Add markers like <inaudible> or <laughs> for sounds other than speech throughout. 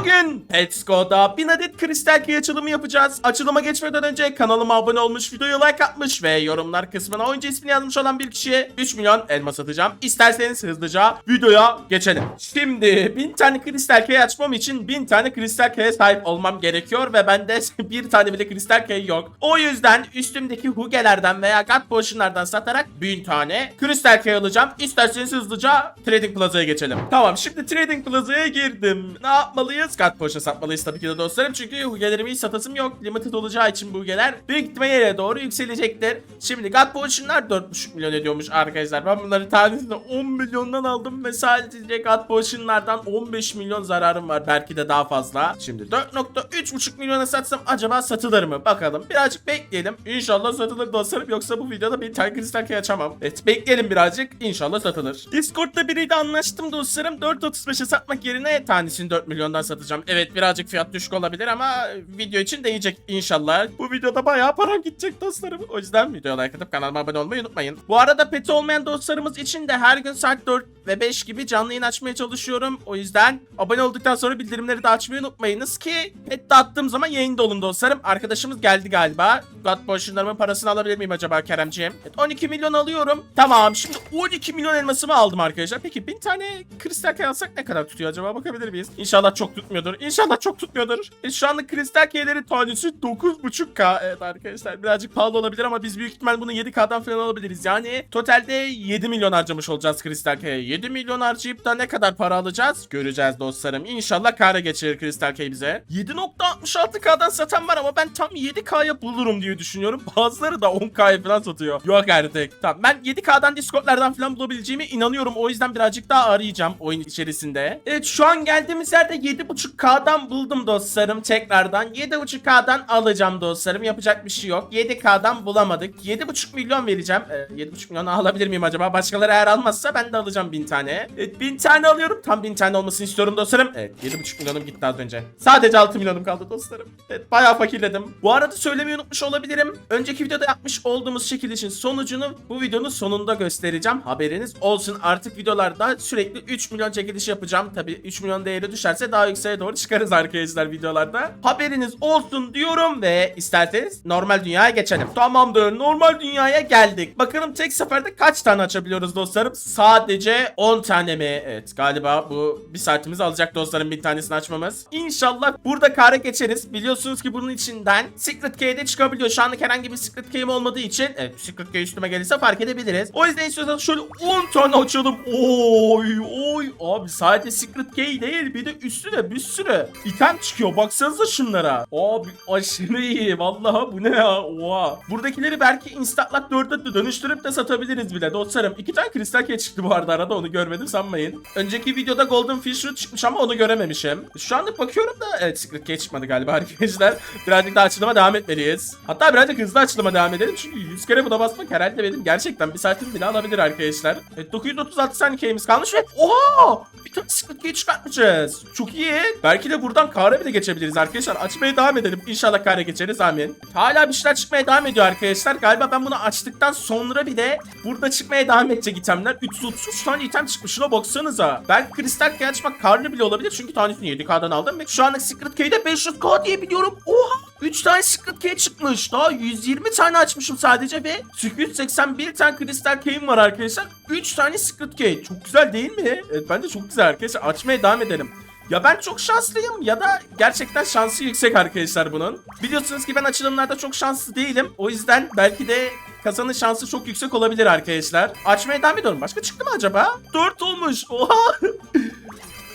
Bugün Petsco'da 1000 adet kristal key açılımı yapacağız. Açılıma geçmeden önce kanalıma abone olmuş, videoya like atmış ve yorumlar kısmına oyuncu ismini yazmış olan bir kişiye 3 milyon elma satacağım. İsterseniz hızlıca videoya geçelim. Şimdi 1000 tane kristal key açmam için 1000 tane kristal key'e sahip olmam gerekiyor ve bende <laughs> bir tane bile kristal key yok. O yüzden üstümdeki hugelerden veya god potionlardan satarak 1000 tane kristal key alacağım. İsterseniz hızlıca Trading Plaza'ya geçelim. Tamam şimdi Trading Plaza'ya girdim. Ne yapmalıyız? God potion satmalıyız tabii ki de dostlarım. Çünkü hugelerimi hiç satasım yok. Limited olacağı için bu hugeler büyük ihtimalle yere doğru yükselecektir. Şimdi God potionlar 4,5 milyon ediyormuş arkadaşlar. Ben bunları tanesini 10 milyondan aldım ve sadece God potionlardan 15 milyon zararım var. Belki de daha fazla. Şimdi 4.3,5 milyona satsam acaba satılır mı? Bakalım. Birazcık bekleyelim. İnşallah satılır dostlarım. Yoksa bu videoda bir tane kristal açamam. Evet bekleyelim birazcık. İnşallah satılır. Discord'da biriyle anlaştım dostlarım. 4.35'e satmak yerine tanesini 4 milyondan satacağım. Evet birazcık fiyat düşük olabilir ama video için değecek inşallah. Bu videoda bayağı para gidecek dostlarım. O yüzden videoya like atıp kanalıma abone olmayı unutmayın. Bu arada peti olmayan dostlarımız için de her gün saat 4 ve 5 gibi canlı yayın açmaya çalışıyorum. O yüzden abone olduktan sonra bildirimleri de açmayı unutmayınız ki pet dağıttığım zaman yayında olun dostlarım. Arkadaşımız geldi galiba. God Potion'larımın parasını alabilir miyim acaba Keremciğim? Evet 12 milyon alıyorum. Tamam şimdi 12 milyon elmasımı aldım arkadaşlar. Peki 1000 tane kristal alsak ne kadar tutuyor acaba bakabilir miyiz? İnşallah çok tutmuyordur. İnşallah çok tutmuyordur. E, şu anda kristal keylerin tanesi 9.5k. Evet arkadaşlar birazcık pahalı olabilir ama biz büyük ihtimal bunu 7k'dan falan alabiliriz. Yani totalde 7 milyon harcamış olacağız kristal key'e. 7 milyon harcayıp da ne kadar para alacağız? Göreceğiz dostlarım. İnşallah kâra geçirir kristal key bize. 7.66k'dan satan var ama ben tam 7k'ya bulurum diye düşünüyorum. Bazıları da 10k'ya falan satıyor. Yok artık. Tamam ben 7k'dan discordlardan falan bulabileceğime inanıyorum. O yüzden birazcık daha arayacağım oyun içerisinde. Evet şu an geldiğimiz yerde 7.5k'dan buldum dostlarım tekrardan. 7.5k'dan alacağım dostlarım. Yapacak bir şey yok. 7k'dan bulamadık. 7.5 milyon vereceğim. Ee, 7.5 milyon alabilir miyim acaba? Başkaları eğer almazsa ben de alacağım 1000 tane. Evet 1000 tane alıyorum. Tam 1000 tane olmasını istiyorum dostlarım. Evet 7.5 milyonum gitti az önce. Sadece 6 milyonum kaldı dostlarım. Evet bayağı fakirledim. Bu arada söylemeyi unutmuş olabilirim. Önceki videoda yapmış olduğumuz çekilişin sonucunu bu videonun sonunda göstereceğim. Haberiniz olsun. Artık videolarda sürekli 3 milyon çekiliş yapacağım. Tabii 3 milyon değeri düşerse daha yükseğe doğru çıkarız arkadaşlar videolarda. Haberiniz olsun diyorum ve isterseniz normal dünyaya geçelim. Tamamdır. Normal dünyaya geldik. Bakalım tek seferde kaç tane açabiliyoruz dostlarım? Sadece 10 tane mi? Evet galiba bu bir saatimizi alacak dostlarım bir tanesini açmamız. İnşallah burada kare geçeriz. Biliyorsunuz ki bunun içinden Secret Key'de çıkabiliyor. Şu anlık herhangi bir Secret Key'im olmadığı için evet Secret Key üstüme gelirse fark edebiliriz. O yüzden istiyorsanız şöyle 10 tane açalım. Oy oy abi sadece Secret Key değil bir de üstüne bir sürü item çıkıyor. Baksanıza şunlara. Abi aşırı iyi. Vallahi bu ne ya? Oha. Buradakileri belki Instantlock 4'e de dönüştürüp de satabiliriz bile dostlarım. İki tane kristal key çıktı bu arada arada onu görmedim sanmayın. Önceki videoda Golden Fish Root çıkmış ama onu görememişim. Şu anda bakıyorum da evet Secret Key çıkmadı galiba <laughs> arkadaşlar. Birazcık daha açılıma devam etmeliyiz. Hatta birazcık hızlı açılıma devam edelim çünkü 100 kere buna basmak herhalde benim gerçekten bir saatim bile alabilir arkadaşlar. Evet 936 tane key'imiz kalmış ve oha bir tane Key çıkartmışız. Çok iyi. Belki de buradan kare bile geçebiliriz arkadaşlar. Açmaya devam edelim. İnşallah kare geçeriz amin. Hala bir şeyler çıkmaya devam ediyor arkadaşlar. Galiba ben bunu açtıktan sonra bir de burada çıkmaya devam edecek itemler. 333 tane item çıkmış. Şuna baksanıza. Belki kristal key açmak karlı bile olabilir. Çünkü tanesini 7K'dan aldım. Ve şu anlık Secret Key'de 500K diye biliyorum. Oha! 3 tane Secret Key çıkmış. Daha 120 tane açmışım sadece ve 281 tane kristal key'im var arkadaşlar. 3 tane Secret Key. Çok güzel değil mi? Evet bence çok güzel arkadaşlar. Açmaya devam edelim. Ya ben çok şanslıyım ya da gerçekten şansı yüksek arkadaşlar bunun. Biliyorsunuz ki ben açılımlarda çok şanslı değilim. O yüzden belki de kazanın şansı çok yüksek olabilir arkadaşlar. Açmaya devam ediyorum. Başka çıktı mı acaba? 4 olmuş. Oha. <laughs>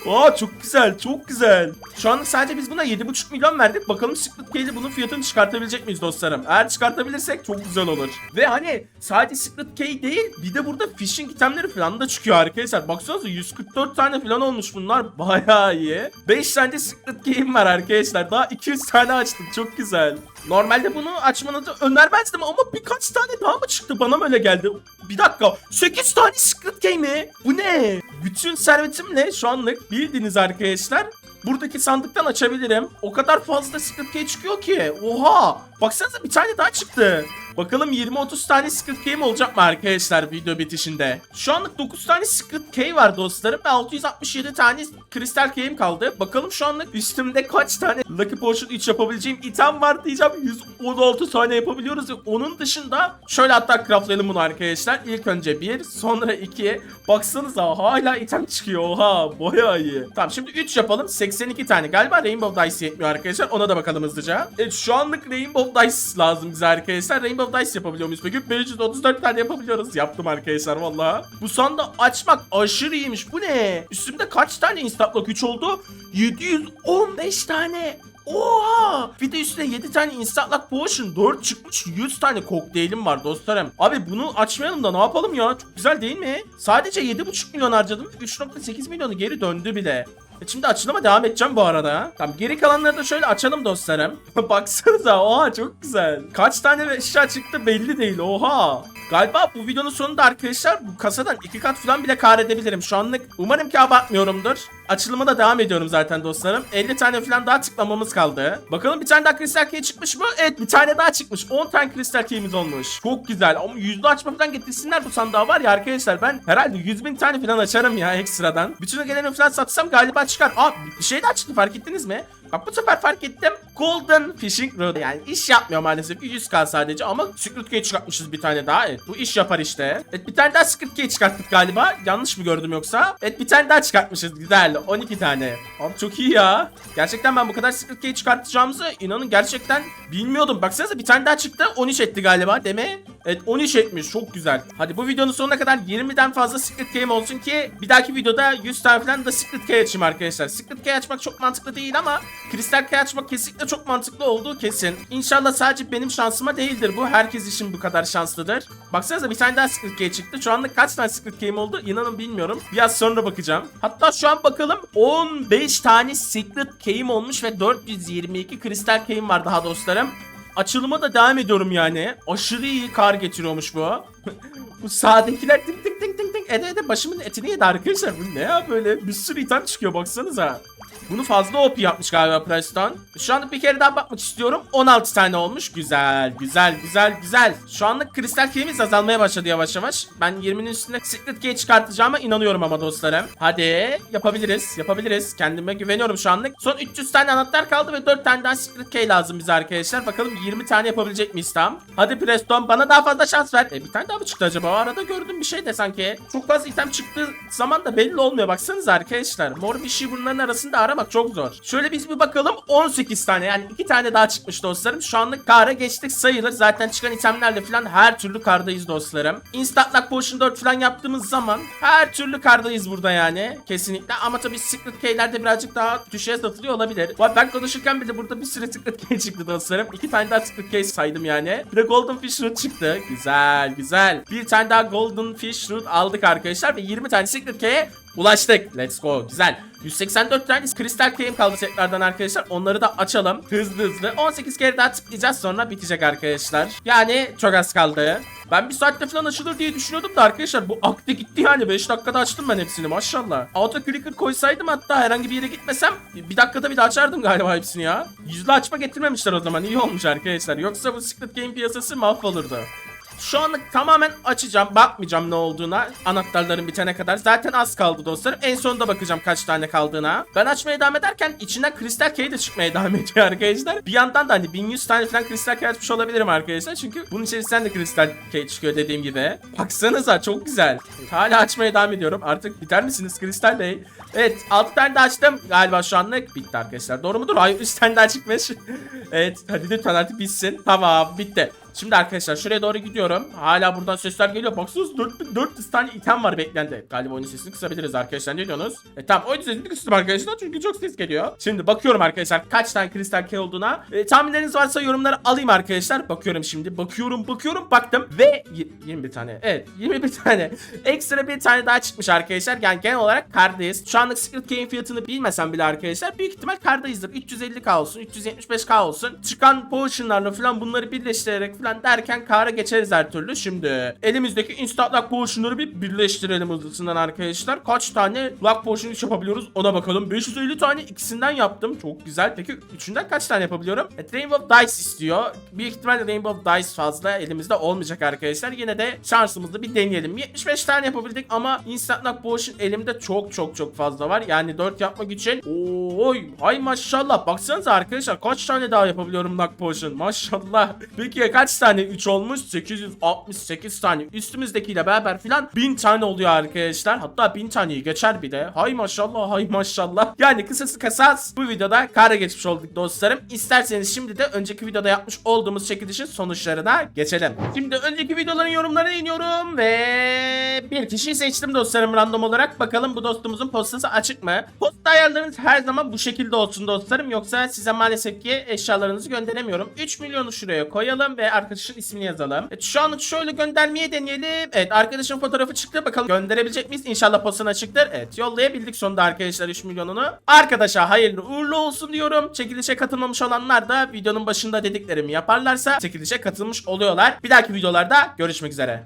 Aa çok güzel, çok güzel. Şu an sadece biz buna 7,5 milyon verdik. Bakalım Secret Key'de bunun fiyatını çıkartabilecek miyiz dostlarım? Eğer çıkartabilirsek çok güzel olur. Ve hani sadece Secret Key değil, bir de burada fishing itemleri falan da çıkıyor arkadaşlar. Baksanıza 144 tane falan olmuş bunlar. <laughs> Bayağı iyi. 5 tane Secret Key'im var arkadaşlar. Daha 200 tane açtım. Çok güzel. Normalde bunu açmanızı önermezdim ama birkaç tane daha mı çıktı? Bana mı öyle geldi? Bir dakika. 8 tane Key mi? Bu ne? Bütün servetimle şu anlık bildiğiniz arkadaşlar buradaki sandıktan açabilirim. O kadar fazla Secret Key çıkıyor ki. Oha! Baksanıza bir tane daha çıktı. Bakalım 20-30 tane Secret Key olacak mı arkadaşlar video bitişinde? Şu anlık 9 tane Secret Key var dostlarım ve 667 tane Crystal Key'im kaldı. Bakalım şu anlık üstümde kaç tane Lucky Potion 3 yapabileceğim item var diyeceğim. 116 tane yapabiliyoruz onun dışında şöyle hatta craftlayalım bunu arkadaşlar. İlk önce 1 sonra 2. Baksanıza hala item çıkıyor oha bayağı iyi. Tamam şimdi 3 yapalım 82 tane. Galiba Rainbow Dice yetmiyor arkadaşlar ona da bakalım hızlıca. Evet şu anlık Rainbow Dice lazım bize arkadaşlar. Rainbow Dice yapabiliyor muyuz peki? 534 tane yapabiliyoruz. Yaptım arkadaşlar valla. Bu sandığı açmak aşırı iyiymiş. Bu ne? Üstümde kaç tane instant lock 3 oldu? 715 tane. Oha! Bir de üstüne 7 tane instant lock potion 4 çıkmış 100 tane kokteylim var dostlarım. Abi bunu açmayalım da ne yapalım ya? Çok güzel değil mi? Sadece 7,5 milyon harcadım. 3.8 milyonu geri döndü bile. E şimdi açılıma devam edeceğim bu arada. Tamam geri kalanları da şöyle açalım dostlarım. <laughs> Baksanıza oha çok güzel. Kaç tane eşya çıktı belli değil oha. Galiba bu videonun sonunda arkadaşlar bu kasadan iki kat falan bile kar edebilirim. Şu anlık umarım ki abartmıyorumdur. Açılıma da devam ediyorum zaten dostlarım. 50 tane falan daha tıklamamız kaldı. Bakalım bir tane daha kristal key çıkmış mı? Evet bir tane daha çıkmış. 10 tane kristal key'imiz olmuş. Çok güzel ama yüzde açma falan getirsinler bu sandığa var ya arkadaşlar. Ben herhalde 100 bin tane falan açarım ya ekstradan. Bütün geleni falan satsam galiba çıkar. Aa bir şey daha çıktı fark ettiniz mi? Bak bu sefer fark ettim. Golden Fishing Rod. Yani iş yapmıyor maalesef. 100k sadece ama Secret Key çıkartmışız bir tane daha. Evet bu iş yapar işte. Evet bir tane daha Secret Key çıkarttık galiba. Yanlış mı gördüm yoksa? Evet bir tane daha çıkartmışız. Güzel. 12 tane. Abi çok iyi ya. Gerçekten ben bu kadar Secret Key çıkartacağımızı inanın gerçekten bilmiyordum. Baksanıza bir tane daha çıktı. 13 etti galiba mi? Evet 13 etmiş. Çok güzel. Hadi bu videonun sonuna kadar 20'den fazla Secret Key'im olsun ki bir dahaki videoda 100 tane falan da Secret Key açayım arkadaşlar. Secret Key açmak çok mantıklı değil ama Kristal Key açmak kesinlikle çok mantıklı olduğu kesin. İnşallah sadece benim şansıma değildir bu. Herkes için bu kadar şanslıdır. Baksanıza bir tane daha Secret Key çıktı. Şu anda kaç tane Secret Key'im oldu inanın bilmiyorum. Biraz sonra bakacağım. Hatta şu an bakalım 15 tane Secret Key'im olmuş ve 422 Kristal Key'im var daha dostlarım. Açılıma da devam ediyorum yani. Aşırı iyi kar getiriyormuş bu. <laughs> bu sağdakiler tink tink tink tink tink ede ede başımın etini yedi arkadaşlar. Bu ne ya böyle bir sürü item çıkıyor baksanıza. Bunu fazla OP yapmış galiba Preston. Şu anlık bir kere daha bakmak istiyorum. 16 tane olmuş. Güzel, güzel, güzel, güzel. Şu anlık kristal key'imiz azalmaya başladı yavaş yavaş. Ben 20'nin üstünde Secret Key çıkartacağıma inanıyorum ama dostlarım. Hadi yapabiliriz, yapabiliriz. Kendime güveniyorum şu anlık. Son 300 tane anahtar kaldı ve 4 tane daha Secret Key lazım bize arkadaşlar. Bakalım 20 tane yapabilecek miyiz tam? Hadi Preston bana daha fazla şans ver. E, bir tane daha mı çıktı acaba? O arada gördüm bir şey de sanki. Çok fazla item çıktığı zaman da belli olmuyor. Baksanıza arkadaşlar. Mor bir şey bunların arasında aramak çok zor. Şöyle biz bir bakalım 18 tane yani 2 tane daha çıkmış dostlarım. Şu anlık kara geçtik sayılır. Zaten çıkan itemlerle falan her türlü kardayız dostlarım. Instant Lock Potion 4 falan yaptığımız zaman her türlü kardayız burada yani. Kesinlikle ama tabii Secret Key'lerde birazcık daha düşeye satılıyor olabilir. Ben konuşurken bile burada bir sürü Secret Key çıktı dostlarım. 2 tane daha Secret Key saydım yani. Bir de Golden Fish Root çıktı. Güzel güzel. Bir tane daha Golden Fish Root aldık arkadaşlar ve 20 tane Secret Key'e ulaştık. Let's go. Güzel. 184 tane kristal keyim kaldı setlerden arkadaşlar. Onları da açalım. Hızlı hızlı. 18 kere daha tıklayacağız sonra bitecek arkadaşlar. Yani çok az kaldı. Ben bir saatte falan açılır diye düşünüyordum da arkadaşlar bu aktı gitti yani 5 dakikada açtım ben hepsini maşallah. Auto clicker koysaydım hatta herhangi bir yere gitmesem bir dakikada bir de açardım galiba hepsini ya. Yüzlü açma getirmemişler o zaman iyi olmuş arkadaşlar. Yoksa bu Secret Game piyasası mahvolurdu. Şu anlık tamamen açacağım. Bakmayacağım ne olduğuna. Anahtarların bitene kadar. Zaten az kaldı dostlarım. En sonunda bakacağım kaç tane kaldığına. Ben açmaya devam ederken içinden kristal key de çıkmaya <laughs> devam ediyor arkadaşlar. Bir yandan da hani 1100 tane falan kristal key açmış olabilirim arkadaşlar. Çünkü bunun içerisinden de kristal key çıkıyor dediğim gibi. Baksanıza çok güzel. Hala açmaya devam ediyorum. Artık biter misiniz kristal bey? Evet 6 tane de açtım. Galiba şu anlık bitti arkadaşlar. Doğru mudur? Hayır 3 tane daha çıkmış. <laughs> evet hadi lütfen artık bitsin. Tamam bitti. Şimdi arkadaşlar şuraya doğru gidiyorum. Hala buradan sesler geliyor. Baksanıza 4400 tane item var beklendi. Galiba oyunun sesini kısabiliriz arkadaşlar. Ne diyorsunuz? E tamam oyunun sesini kıstım arkadaşlar çünkü çok ses geliyor. Şimdi bakıyorum arkadaşlar kaç tane kristal key olduğuna. E, tahminleriniz varsa yorumları alayım arkadaşlar. Bakıyorum şimdi. Bakıyorum bakıyorum baktım. Ve y- 21 tane. Evet 21 tane. <laughs> Ekstra bir tane daha çıkmış arkadaşlar. Yani genel olarak kardayız. Şu an anlık Secret Key'in fiyatını bilmesem bile arkadaşlar büyük ihtimal kardayızdır. 350k olsun 375k olsun. Çıkan potionlarla falan bunları birleştirerek falan derken kara geçeriz her türlü. Şimdi elimizdeki instant lock potionları bir birleştirelim hızlısından arkadaşlar. Kaç tane lock potion yapabiliyoruz ona bakalım. 550 tane ikisinden yaptım. Çok güzel. Peki üçünden kaç tane yapabiliyorum? Evet, Rainbow Dice istiyor. Büyük ihtimalle Rainbow Dice fazla elimizde olmayacak arkadaşlar. Yine de şansımızı bir deneyelim. 75 tane yapabildik ama instant lock potion elimde çok çok çok fazla var. Yani 4 yapmak için. Oy hay maşallah. Baksanıza arkadaşlar kaç tane daha yapabiliyorum lock potion. Maşallah. Peki ya kaç tane 3 olmuş? 868 tane. Üstümüzdekiyle beraber filan 1000 tane oluyor arkadaşlar. Hatta 1000 taneyi geçer bir de. Hay maşallah hay maşallah. Yani kısası kasas bu videoda kara geçmiş olduk dostlarım. İsterseniz şimdi de önceki videoda yapmış olduğumuz çekilişin sonuçlarına geçelim. Şimdi önceki videoların yorumlarına iniyorum ve bir kişiyi seçtim dostlarım random olarak. Bakalım bu dostumuzun postası açık mı? Posta ayarlarınız her zaman bu şekilde olsun dostlarım. Yoksa size maalesef ki eşyalarınızı gönderemiyorum. 3 milyonu şuraya koyalım ve arkadaşın ismini yazalım. Evet, şu anlık şöyle göndermeye deneyelim. Evet arkadaşın fotoğrafı çıktı. Bakalım gönderebilecek miyiz? İnşallah postana çıktır. Evet yollayabildik sonunda arkadaşlar 3 milyonunu. Arkadaşa hayırlı uğurlu olsun diyorum. Çekilişe katılmamış olanlar da videonun başında dediklerimi yaparlarsa çekilişe katılmış oluyorlar. Bir dahaki videolarda görüşmek üzere.